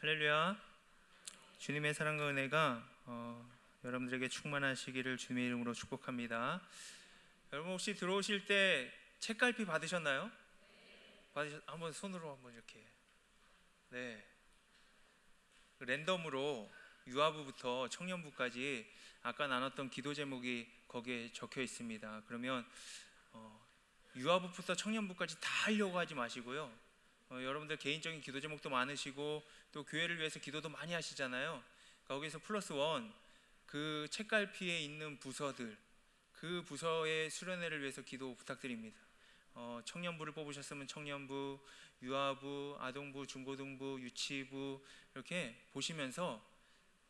할렐루야. 주님의 사랑과 은혜가 어, 여러분들에게 충만하시기를 주님의 이름으로 축복합니다. 여러분 혹시 들어오실 때 책갈피 받으셨나요? 받으셨 한번 손으로 한번 이렇게. 네. 랜덤으로 유아부부터 청년부까지 아까 나눴던 기도 제목이 거기에 적혀 있습니다. 그러면 어, 유아부부터 청년부까지 다 하려고 하지 마시고요. 어, 여러분들 개인적인 기도 제목도 많으시고 또 교회를 위해서 기도도 많이 하시잖아요. 거기서 플러스 원 그 책갈피에 있는 부서들 그 부서의 수련회를 위해서 기도 부탁드립니다. 어, 청년부를 뽑으셨으면 청년부, 유아부, 아동부, 중고등부, 유치부 이렇게 보시면서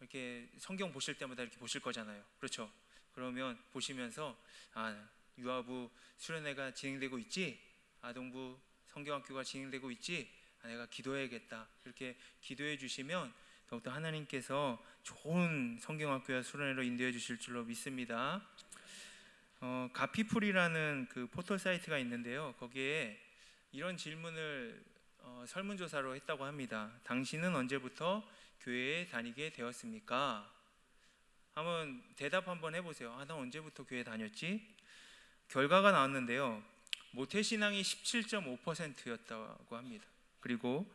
이렇게 성경 보실 때마다 이렇게 보실 거잖아요. 그렇죠? 그러면 보시면서 아 유아부 수련회가 진행되고 있지, 아동부 성경학교가 진행되고 있지, 아, 내가 기도해야겠다 이렇게 기도해 주시면 더욱더 하나님께서 좋은 성경학교와 수련회로 인도해 주실 줄로 믿습니다. 어, 가피풀이라는 그 포털 사이트가 있는데요. 거기에 이런 질문을 어, 설문조사로 했다고 합니다. 당신은 언제부터 교회에 다니게 되었습니까? 한번 대답 한번 해보세요. 아, 나 언제부터 교회 다녔지? 결과가 나왔는데요. 모태신앙이 17.5%였다고 합니다. 그리고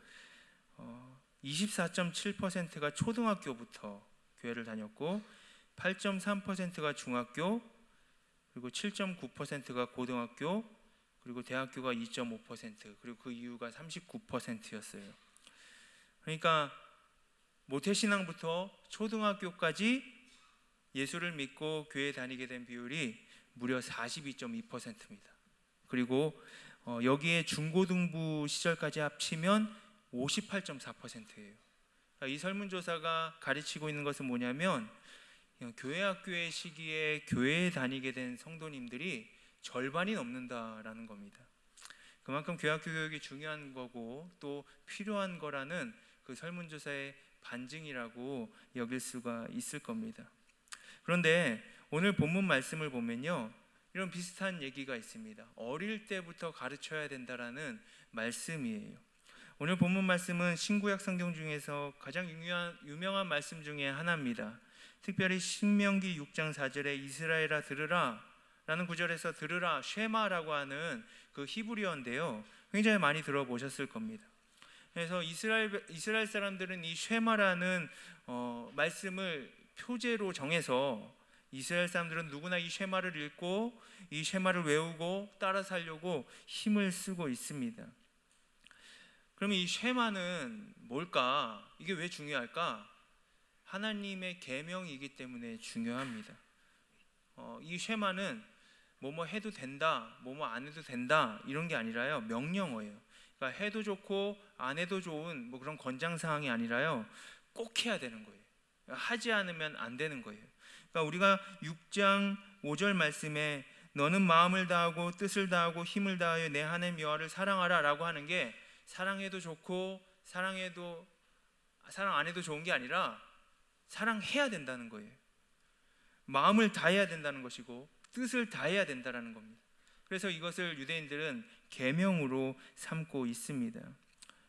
어, 24.7%가 초등학교부터 교회를 다녔고 8.3%가 중학교 그리고 7.9%가 고등학교 그리고 대학교가 2.5% 그리고 그 이유가 39%였어요. 그러니까 모태신앙부터 초등학교까지 예수를 믿고 교회 다니게 된 비율이 무려 42.2%입니다. 그리고 어, 여기에 중고등부 시절까지 합치면 58.4%예요. 그러니까 이 설문조사가 가르치고 있는 것은 뭐냐면 교회 학교의 시기에 교회에 다니게 된 성도님들이 절반이 넘는다라는 겁니다. 그만큼 교회 학교 교육이 중요한 거고 또 필요한 거라는 그 설문조사의 반증이라고 여길 수가 있을 겁니다. 그런데 오늘 본문 말씀을 보면요. 이런 비슷한 얘기가 있습니다. 어릴 때부터 가르쳐야 된다라는 말씀이에요. 오늘 본문 말씀은 신구약 성경 중에서 가장 유명한, 유명한 말씀 중에 하나입니다. 특별히 신명기 6장 4절에 이스라엘아 들으라 라는 구절에서 들으라 쉐마라고 하는 그 히브리어인데요. 굉장히 많이 들어보셨을 겁니다. 그래서 이스라엘 이스라엘 사람들은 이 쉐마라는 어, 말씀을 표제로 정해서 이스라엘 사람들은 누구나 이 쉐마를 읽고 이 쉐마를 외우고 따라 살려고 힘을 쓰고 있습니다. 그러면 이 쉐마는 뭘까? 이게 왜 중요할까? 하나님의 계명이기 때문에 중요합니다. 어, 이 쉐마는 뭐뭐 해도 된다, 뭐뭐 안 해도 된다 이런 게 아니라요 명령어예요. 그러니까 해도 좋고 안 해도 좋은 뭐 그런 권장 사항이 아니라요 꼭 해야 되는 거예요. 하지 않으면 안 되는 거예요. 그러니까 우리가 6장 5절 말씀에 너는 마음을 다하고 뜻을 다하고 힘을 다하여 내 하나님 여호와를 사랑하라라고 하는 게 사랑해도 좋고 사랑해도 사랑 안 해도 좋은 게 아니라 사랑해야 된다는 거예요. 마음을 다해야 된다는 것이고 뜻을 다해야 된다라는 겁니다. 그래서 이것을 유대인들은 계명으로 삼고 있습니다.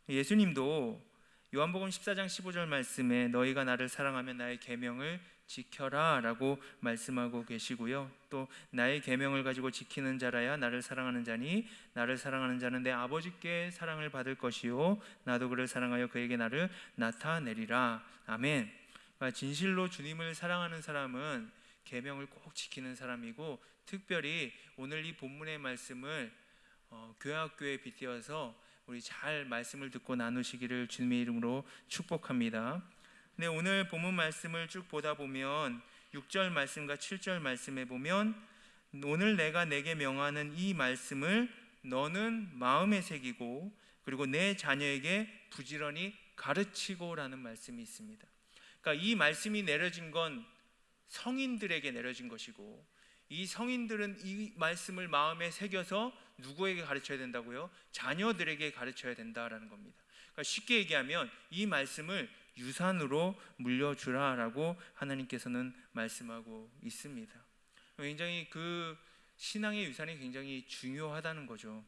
예수님도 요한복음 14장 15절 말씀에 너희가 나를 사랑하면 나의 계명을 지켜라라고 말씀하고 계시고요. 또 나의 계명을 가지고 지키는 자라야 나를 사랑하는 자니 나를 사랑하는 자는 내 아버지께 사랑을 받을 것이요 나도 그를 사랑하여 그에게 나를 나타내리라. 아멘. 그러니까 진실로 주님을 사랑하는 사람은 계명을 꼭 지키는 사람이고 특별히 오늘 이 본문의 말씀을 어, 교회 학교에 빗대어서 우리 잘 말씀을 듣고 나누시기를 주님의 이름으로 축복합니다. 근데 오늘 본문 말씀을 쭉 보다 보면 6절 말씀과 7절 말씀에 보면 오늘 내가 내게 명하는 이 말씀을 너는 마음에 새기고 그리고 내 자녀에게 부지런히 가르치고라는 말씀이 있습니다. 그러니까 이 말씀이 내려진 건 성인들에게 내려진 것이고 이 성인들은 이 말씀을 마음에 새겨서 누구에게 가르쳐야 된다고요? 자녀들에게 가르쳐야 된다라는 겁니다. 그러니까 쉽게 얘기하면 이 말씀을 유산으로 물려주라라고 하나님께서는 말씀하고 있습니다. 굉장히 그 신앙의 유산이 굉장히 중요하다는 거죠.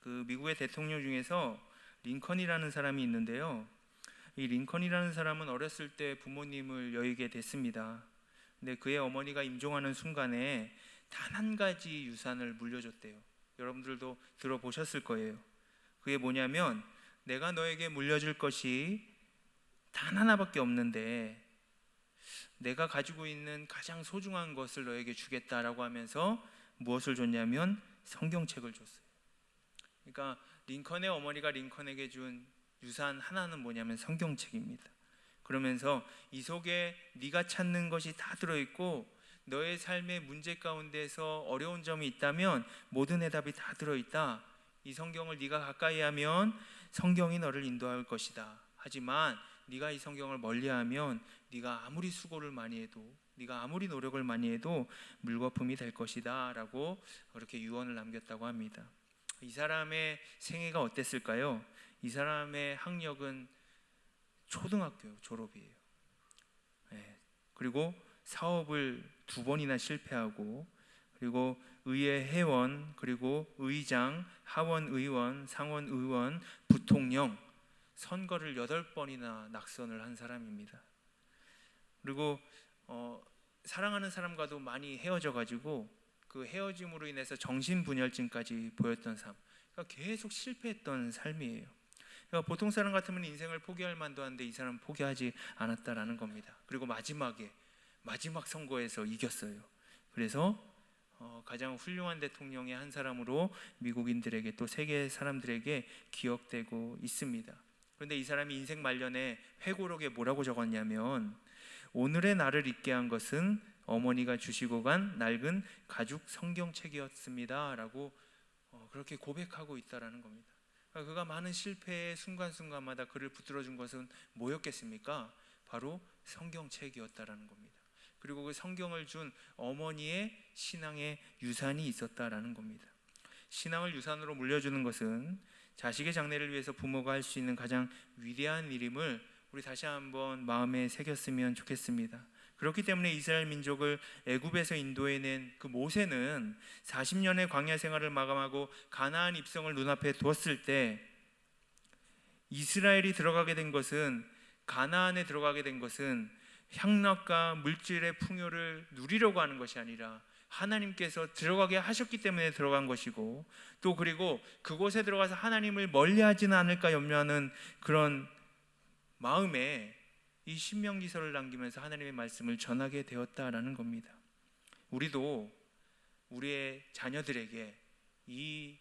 그 미국의 대통령 중에서 링컨이라는 사람이 있는데요. 이 링컨이라는 사람은 어렸을 때 부모님을 여의게 됐습니다. 근데 그의 어머니가 임종하는 순간에 단 한 가지 유산을 물려줬대요. 여러분들도 들어보셨을 거예요. 그게 뭐냐면 내가 너에게 물려줄 것이 단 하나밖에 없는데 내가 가지고 있는 가장 소중한 것을 너에게 주겠다라고 하면서 무엇을 줬냐면 성경책을 줬어요. 그러니까 링컨의 어머니가 링컨에게 준 유산 하나는 뭐냐면 성경책입니다. 그러면서 이 속에 네가 찾는 것이 다 들어 있고 너의 삶의 문제 가운데서 어려운 점이 있다면 모든 해답이 다 들어 있다. 이 성경을 네가 가까이 하면 성경이 너를 인도할 것이다. 하지만 네가 이 성경을 멀리하면 네가 아무리 수고를 많이 해도 네가 아무리 노력을 많이 해도 물거품이 될 것이다라고 그렇게 유언을 남겼다고 합니다. 이 사람의 생애가 어땠을까요? 이 사람의 학력은 초등학교 졸업이에요. 예. 그리고 사업을 두 번이나 실패하고 그리고 의회 회원 그리고 의장, 하원 의원, 상원 의원, 부통령 선거를 여덟 번이나 낙선을 한 사람입니다. 그리고 어, 사랑하는 사람과도 많이 헤어져 가지고 그 헤어짐으로 인해서 정신분열증까지 보였던 삶. 그러니까 계속 실패했던 삶이에요. 그러니까 보통 사람 같으면 인생을 포기할 만도 한데 이 사람은 포기하지 않았다라는 겁니다. 그리고 마지막에 마지막 선거에서 이겼어요. 그래서 어, 가장 훌륭한 대통령의 한 사람으로 미국인들에게 또 세계 사람들에게 기억되고 있습니다. 그런데 이 사람이 인생 말년에 회고록에 뭐라고 적었냐면 오늘의 나를 있게 한 것은 어머니가 주시고 간 낡은 가죽 성경책이었습니다라고 어, 그렇게 고백하고 있다라는 겁니다. 그러니까 그가 많은 실패의 순간순간마다 그를 붙들어 준 것은 뭐였겠습니까? 바로 성경책이었다라는 겁니다. 그리고 그 성경을 준 어머니의 신앙의 유산이 있었다라는 겁니다. 신앙을 유산으로 물려주는 것은 자식의 장래를 위해서 부모가 할 수 있는 가장 위대한 일임을 우리 다시 한번 마음에 새겼으면 좋겠습니다. 그렇기 때문에 이스라엘 민족을 애굽에서 인도해낸 그 모세는 40년의 광야 생활을 마감하고 가나안 입성을 눈앞에 두었을 때 이스라엘이 들어가게 된 것은 가나안에 들어가게 된 것은 향락과 물질의 풍요를 누리려고 하는 것이 아니라 하나님께서 들어가게 하셨기 때문에 들어간 것이고 또 그리고 그곳에 들어가서 하나님을 멀리하지는 않을까 염려하는 그런 마음에 이 신명기서를 남기면서 하나님의 말씀을 전하게 되었다라는 겁니다. 우리도 우리의 자녀들에게 이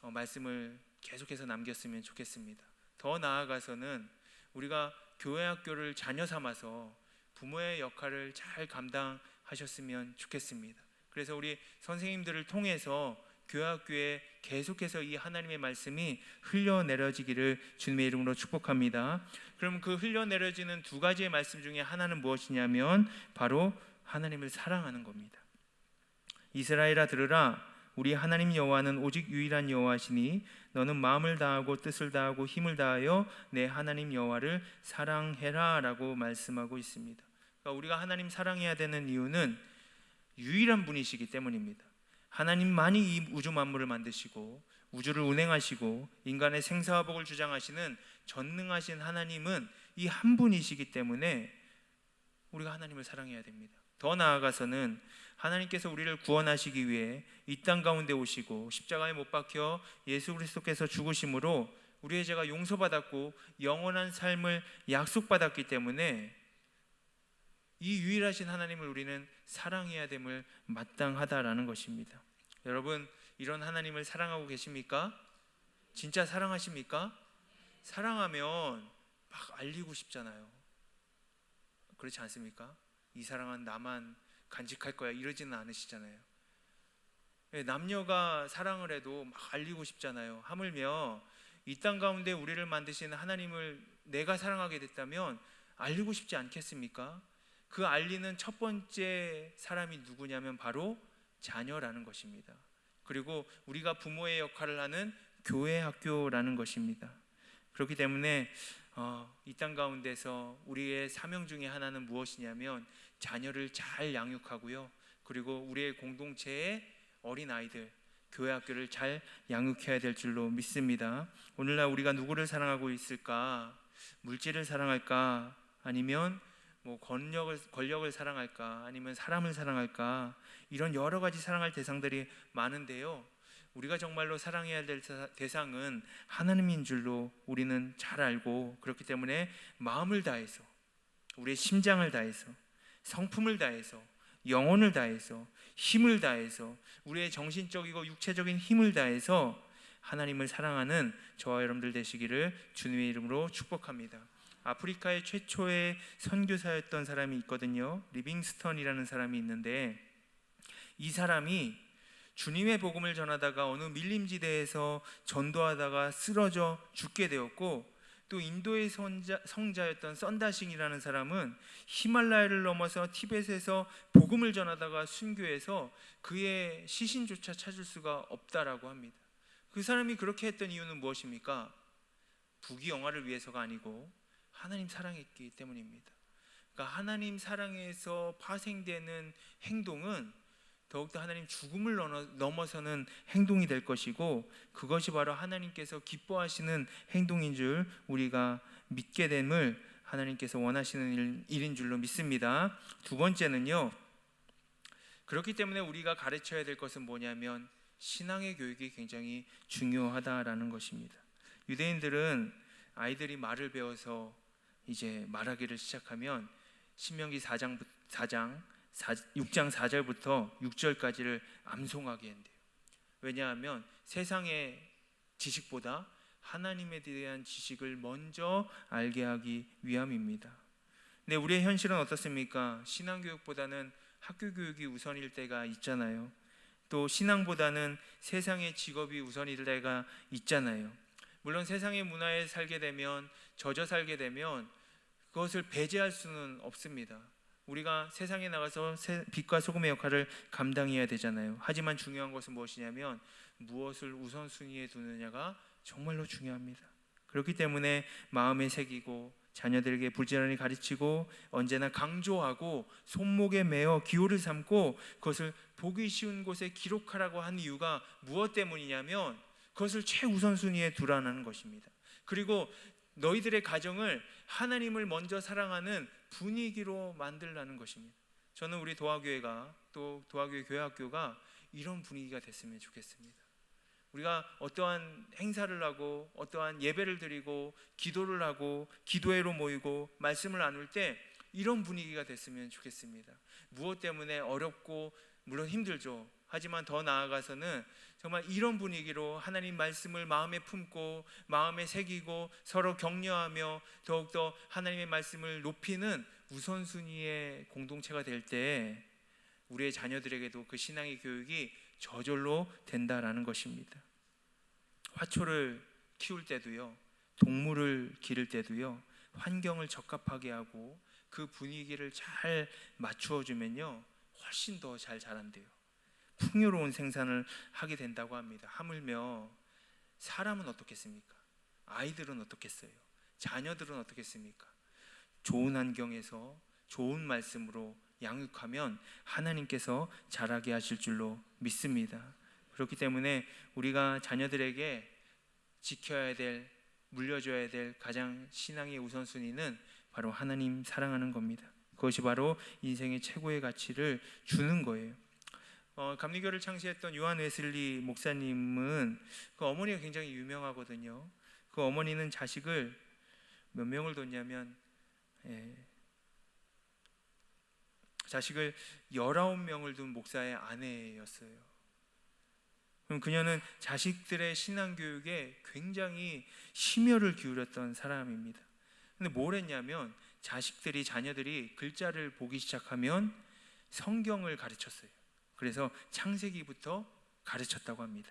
어, 말씀을 계속해서 남겼으면 좋겠습니다. 더 나아가서는 우리가 교회 학교를 자녀 삼아서 부모의 역할을 잘 감당하셨으면 좋겠습니다. 그래서 우리 선생님들을 통해서 교학교에 계속해서 이 하나님의 말씀이 흘려내려지기를 주님의 이름으로 축복합니다. 그럼 그 흘려내려지는 두 가지의 말씀 중에 하나는 무엇이냐면 바로 하나님을 사랑하는 겁니다. 이스라엘아 들으라 우리 하나님 여호와는 오직 유일한 여호와시니 너는 마음을 다하고 뜻을 다하고 힘을 다하여 내 하나님 여호와를 사랑해라라고 말씀하고 있습니다. 그러니까 우리가 하나님 사랑해야 되는 이유는 유일한 분이시기 때문입니다. 하나님만이 이 우주 만물을 만드시고 우주를 운행하시고 인간의 생사화복을 주장하시는 전능하신 하나님은 이 한 분이시기 때문에 우리가 하나님을 사랑해야 됩니다. 더 나아가서는 하나님께서 우리를 구원하시기 위해 이 땅 가운데 오시고 십자가에 못 박혀 예수 그리스도께서 죽으심으로 우리의 죄가 용서받았고 영원한 삶을 약속받았기 때문에 이 유일하신 하나님을 우리는 사랑해야 됨을 마땅하다라는 것입니다. 여러분 이런 하나님을 사랑하고 계십니까? 진짜 사랑하십니까? 사랑하면 막 알리고 싶잖아요. 그렇지 않습니까? 이 사랑은 나만 간직할 거야 이러지는 않으시잖아요. 예, 남녀가 사랑을 해도 막 알리고 싶잖아요. 하물며 이 땅 가운데 우리를 만드시는 하나님을 내가 사랑하게 됐다면 알리고 싶지 않겠습니까? 그 알리는 첫 번째 사람이 누구냐면 바로 자녀라는 것입니다. 그리고 우리가 부모의 역할을 하는 교회 학교라는 것입니다. 그렇기 때문에 어, 이땅 가운데서 우리의 사명 중에 하나는 무엇이냐면 자녀를 잘 양육하고요. 그리고 우리의 공동체의 어린 아이들 교회 학교를 잘 양육해야 될 줄로 믿습니다. 오늘날 우리가 누구를 사랑하고 있을까? 물질을 사랑할까 아니면 뭐 권력을 권력을 사랑할까 아니면 사람을 사랑할까 이런 여러 가지 사랑할 대상들이 많은데요. 우리가 정말로 사랑해야 될 사- 대상은 하나님인 줄로 우리는 잘 알고 그렇기 때문에 마음을 다해서 우리의 심장을 다해서 성품을 다해서 영혼을 다해서 힘을 다해서 우리의 정신적이고 육체적인 힘을 다해서 하나님을 사랑하는 저와 여러분들 되시기를 주님의 이름으로 축복합니다. 아프리카의 최초의 선교사였던 사람이 있거든요. 리빙스턴이라는 사람이 있는데 이 사람이 주님의 복음을 전하다가 어느 밀림지대에서 전도하다가 쓰러져 죽게 되었고 또 인도의 성자, 성자 였던 썬다싱이라는 사람은 히말라야를 넘어서 티벳에서 복음을 전하다가 순교해서 그의 시신조차 찾을 수가 없다라고 합니다. 그 사람이 그렇게 했던 이유는 무엇입니까? 부귀 영화를 위해서가 아니고 하나님 사랑했기 때문입니다. 그러니까 하나님 사랑에서 파생되는 행동은 더욱더 하나님 죽음을 넘어- 넘어서는 행동이 될 것이고 그것이 바로 하나님께서 기뻐하시는 행동인 줄 우리가 믿게 됨을 하나님께서 원하시는 일- 일인 줄로 믿습니다. 두 번째는요. 그렇기 때문에 우리가 가르쳐야 될 것은 뭐냐면 신앙의 교육이 굉장히 중요하다라는 것입니다. 유대인들은 아이들이 말을 배워서 이제 말하기를 시작하면 신명기 4장 4장 6장 4절부터 6절까지를 암송하게 한대요. 왜냐하면 세상의 지식보다 하나님에 대한 지식을 먼저 알게 하기 위함입니다. 근데 우리의 현실은 어떻습니까? 신앙 교육보다는 학교 교육이 우선일 때가 있잖아요. 또 신앙보다는 세상의 직업이 우선일 때가 있잖아요. 물론 세상의 문화에 살게 되면 젖어 살게 되면 그것을 배제할 수는 없습니다. 우리가 세상에 나가서 세- 빛과 소금의 역할을 감당해야 되잖아요. 하지만 중요한 것은 무엇이냐면 무엇을 우선순위에 두느냐가 정말로 중요합니다. 그렇기 때문에 마음에 새기고 자녀들에게 부지런히 가르치고 언제나 강조하고 손목에 매어 기호를 삼고 그것을 보기 쉬운 곳에 기록하라고 한 이유가 무엇 때문이냐면 그것을 최우선순위에 두라는 것입니다. 그리고 너희들의 가정을 하나님을 먼저 사랑하는 분위기로 만들라는 것입니다. 저는 우리 도화교회가 또 도화교회 교회학교가 이런 분위기가 됐으면 좋겠습니다. 우리가 어떠한 행사를 하고 어떠한 예배를 드리고 기도를 하고 기도회로 모이고 말씀을 나눌 때 이런 분위기가 됐으면 좋겠습니다. 무엇 때문에 어렵고 물론 힘들죠. 하지만 더 나아가서는 정말 이런 분위기로 하나님 말씀을 마음에 품고 마음에 새기고 서로 격려하며 더욱더 하나님의 말씀을 높이는 우선순위의 공동체가 될 때 우리의 자녀들에게도 그 신앙의 교육이 저절로 된다라는 것입니다. 화초를 키울 때도요, 동물을 기를 때도요, 환경을 적합하게 하고 그 분위기를 잘 맞추어 주면요, 훨씬 더 잘 자란대요. 풍요로운 생산을 하게 된다고 합니다. 하물며 사람은 어떻겠습니까? 아이들은 어떻겠어요? 자녀들은 어떻겠습니까? 좋은 환경에서 좋은 말씀으로 양육하면 하나님께서 자라게 하실 줄로 믿습니다. 그렇기 때문에 우리가 자녀들에게 지켜야 될 물려줘야 될 가장 신앙의 우선순위는 바로 하나님 사랑하는 겁니다. 그것이 바로 인생의 최고의 가치를 주는 거예요. 어, 감리교를 창시했던 요한 웨슬리 목사님은 그 어머니가 굉장히 유명하거든요. 그 어머니는 자식을 몇 명을 뒀냐면 예, 자식을 19명을 둔 목사의 아내였어요. 그럼 그녀는 자식들의 신앙 교육에 굉장히 심혈을 기울였던 사람입니다. 근데 뭘 했냐면 자식들이 자녀들이 글자를 보기 시작하면 성경을 가르쳤어요. 그래서 창세기부터 가르쳤다고 합니다.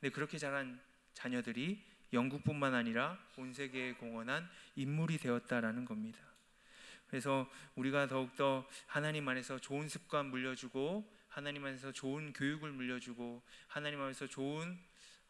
근데 그렇게 자란 자녀들이 영국뿐만 아니라 온 세계에 공헌한 인물이 되었다라는 겁니다. 그래서 우리가 더욱더 하나님 안에서 좋은 습관 물려주고 하나님 안에서 좋은 교육을 물려주고 하나님 안에서 좋은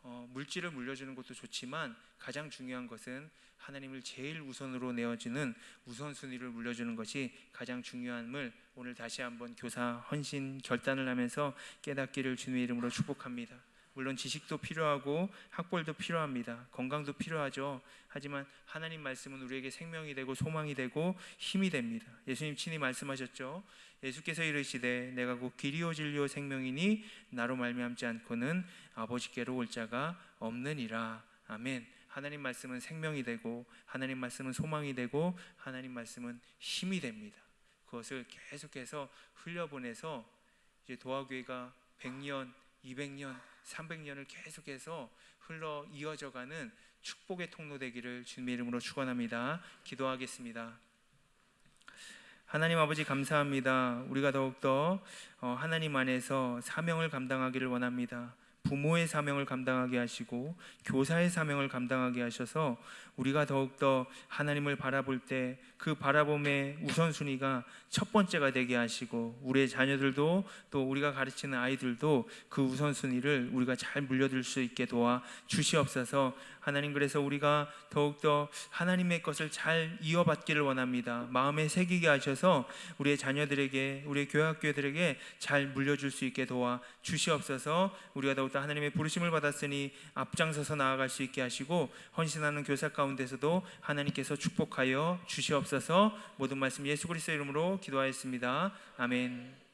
어, 물질을 물려주는 것도 좋지만 가장 중요한 것은 하나님을 제일 우선으로 내어주는 우선순위를 물려주는 것이 가장 중요함을 오늘 다시 한번 교사 헌신 결단을 하면서 깨닫기를 주님의 이름으로 축복합니다. 물론 지식도 필요하고 학벌도 필요합니다. 건강도 필요하죠. 하지만 하나님 말씀은 우리에게 생명이 되고 소망이 되고 힘이 됩니다. 예수님 친히 말씀하셨죠. 예수께서 이르시되 내가 곧 길이요 진리요 생명이니 나로 말미암지 않고는 아버지께로 올 자가 없느니라. 아멘. 하나님 말씀은 생명이 되고 하나님 말씀은 소망이 되고 하나님 말씀은 힘이 됩니다. 그것을 계속해서 흘려보내서 이제 도화교회가 100년, 200년, 300년을 계속해서 흘러 이어져가는 축복의 통로 되기를 주님의 이름으로 축원합니다. 기도하겠습니다. 하나님 아버지 감사합니다. 우리가 더욱더 어, 하나님 안에서 사명을 감당하기를 원합니다. 부모의 사명을 감당하게 하시고 교사의 사명을 감당하게 하셔서 우리가 더욱더 하나님을 바라볼 때 그 바라봄의 우선순위가 첫 번째가 되게 하시고 우리의 자녀들도 또 우리가 가르치는 아이들도 그 우선순위를 우리가 잘 물려줄 수 있게 도와 주시옵소서. 하나님 그래서 우리가 더욱더 하나님의 것을 잘 이어받기를 원합니다. 마음에 새기게 하셔서 우리의 자녀들에게 우리의 교학교들에게 잘 물려줄 수 있게 도와 주시옵소서. 우리가 더 욱더 하나님의 부르심을 받았으니 앞장서서 나아갈 수 있게 하시고 헌신하는 교사 가운데서도 하나님께서 축복하여 주시옵소서 모든 말씀 예수 그리스도 이름으로 기도하였습니다 아멘.